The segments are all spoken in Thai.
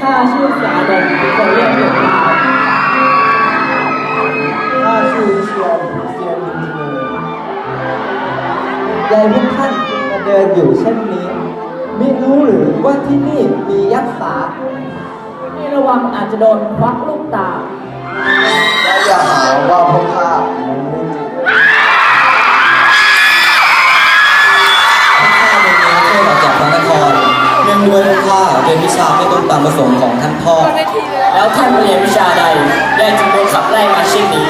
ข้าชื่อสาดนคนเรียกหลวงตาข้าชื่อเชียนเชียนอินเนอยายพวกท่านมาเดินอยู่เช่นนี้ ไม่รู้หรือว่าที่นี่มียักษ์สาให้ระวังอาจจะโดนควักลูกตาและอย่าหาว่าพวกข้าข้าเป็นนักเทศจากพระนครเนื่องด้วย รียนวิชาไม่ตรงตามประสงค์ของท่านพ่อ แล้วท่านเรียนวิชาใดได้จึงโดนขับไล่มาเช่นนี้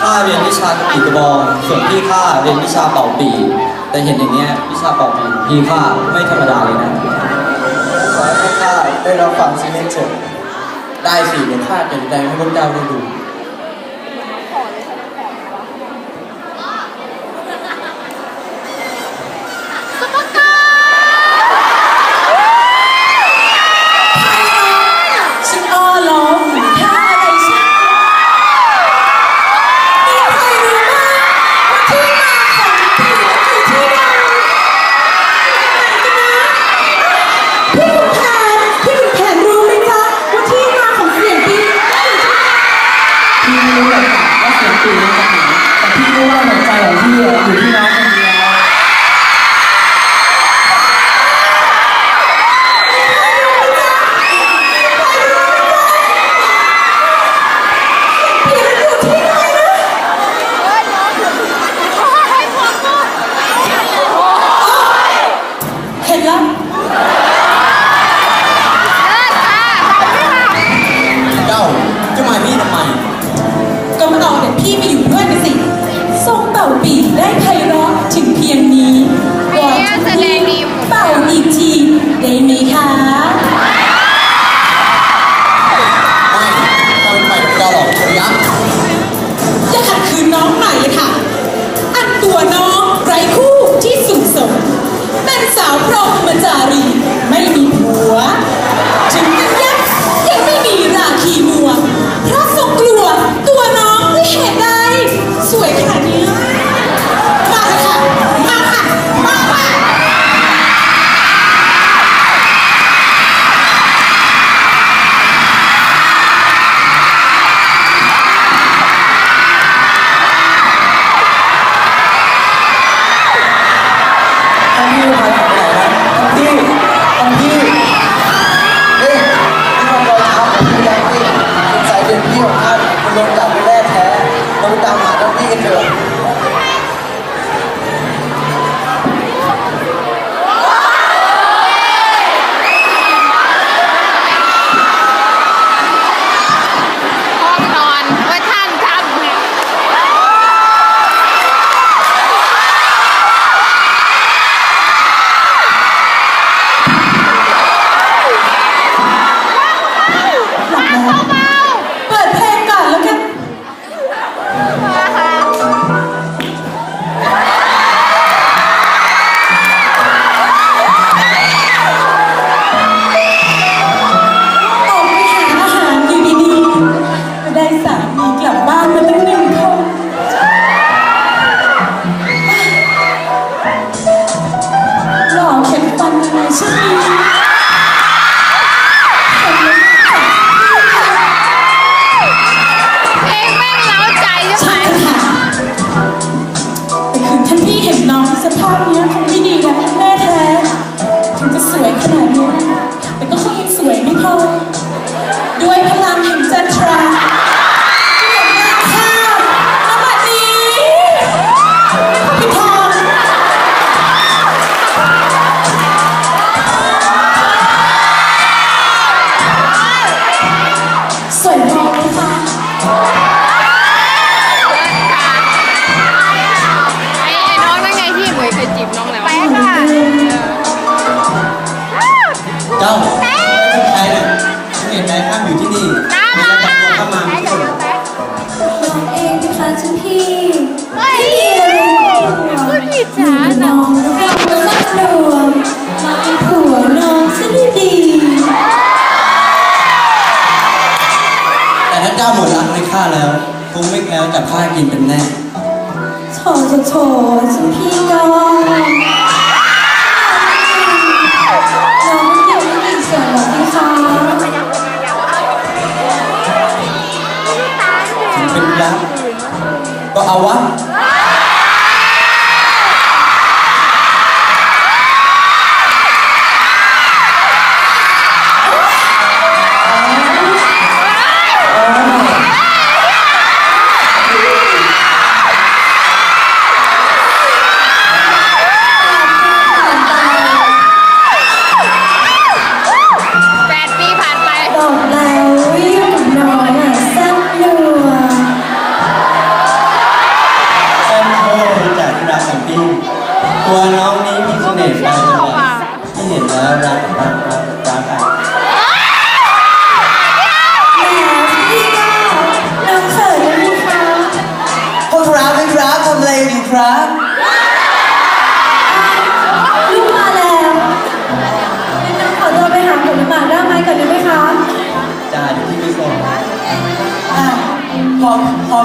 ข้าเรียนวิชากระปีกระบอง ส่วนพี่ข้าเรียนวิชาเป่าปี แต่เห็นอย่างเนี้ยวิชาเป่าปีพี่ข้าไม่ธรรมดาเลยนะขอให้ข้าได้รับฟังสิ่งเล็กเถิดได้สิเดี๋ยวข้าเป็นใงให้พวกเจ้าได้ดูับข้ากินเป็นแน่โถโถโถฉันพี่ก็น้องยังไม่กิเสียงหรอกพี่คะเป็นยักษ์ก็เอาวะ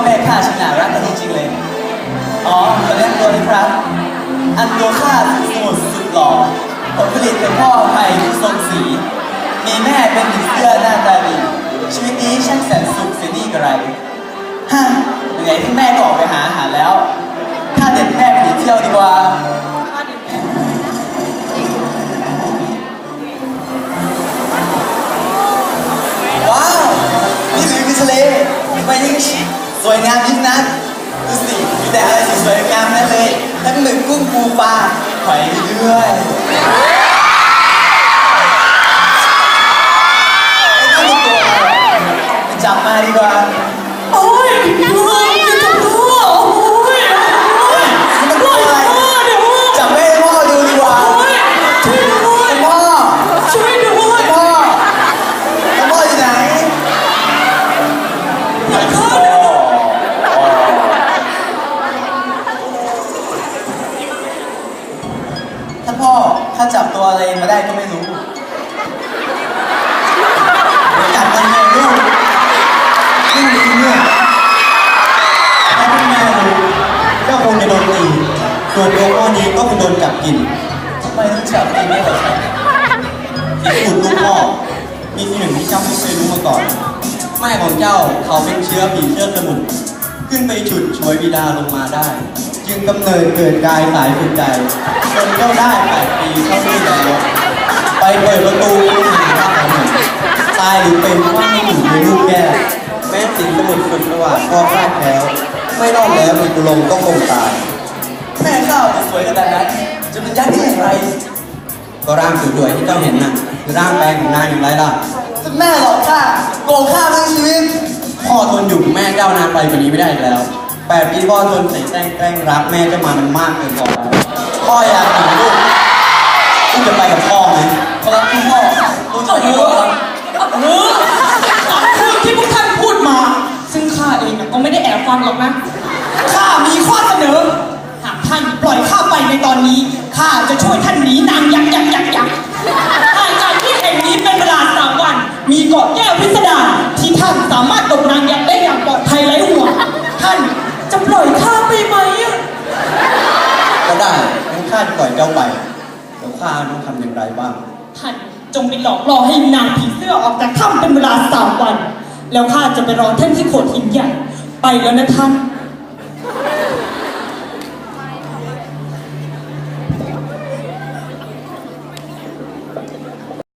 พ่อแม่ข้าชนะรักกันจริงๆเลย อ๋อขอแนะนำตัวเลยครับ อันตัวข้าสุดสมุดสุดหล่อผลผลิตเป็นพ่อไทยผู้ทรงสี มีแม่เป็นผีเสื้อหน้าตาดีชีวิตนี้ช่างแสนสุขเสียนี่กระไรฮ่าไหนที่แม่ก็ออกไปหาอาหารแล้ว นึ่งกุ้ปูปลาหอยเรื่อยไอ้ตัวตัวจับมาดีกว่า แม่ของเจ้าเขาเป็นเชื้อผีเชื้อสมุนขึ้นไปฉุดช่วยบิดาลงมาได้ จึงกำเนิดเกิดกายสายสุดใจจนเจ้าได้แปดปีเท่านี้แล้ว ไปเปิดประตูคูหาพระของหนึ่งตายหรือเป็นว่าไม่อยู่ในลูกแก้แม้สิงสมุนสุดระหว่างก็คลาดแล้ว ไม่รอดแล้วมีกุลงก็คงตายแม่ข้าวสวยขนาดนั้นจะเป็นยักษ์ได้อย่างไร ก็ร่างสวยๆที่เจ้าเห็นน่ะ ร่างแปลงของนางอย่างไรล่ะจะแม่หลอกข้าโกงข้าทั้งชีวิต พ่อทนอยู่กับแม่เจ้านานไปกว่านี้ไม่ได้อีกแล้วแปดปีพ่อทนใส่แกล้งแกล้งรักแม่เจ้ามามันมากเกินพอแล้วพ่ออยากหนีลูกลูกจะไปกับพ่อไหมขอรับคุณพ่อรู้จักเอไหมอครับเออคำที่พวกท่านพูดมา ซึ่งข้าเองน่ะก็ไม่ได้แอบฟังหรอกนะข้ามีข้อเสนอ หากท่านปล่อยข้าไปในตอนนี้ข้าจะช่วยท่านหนีนางยักษ์ยักษ์ยักษ์ยักษ์ห่างจาก มีเกาะแก้วพิสดารที่ท่านสามารถตกนางยักษ์ได้อย่างปลอดภัยไร้ห่วงท่านจะปล่อยข้าไปไหมอะก็ได้งั้นข้าจะปล่อยเจ้าไปแล้วข้าต้องทำอย่างไรบ้าง ท่านจงไปหลอกล่อให้นางผีเสื้อออกจากถ้ำเป็นเวลาสามวัน แล้วข้าจะไปรอท่านที่โขดหินใหญ่ไปแล้วนะท่าน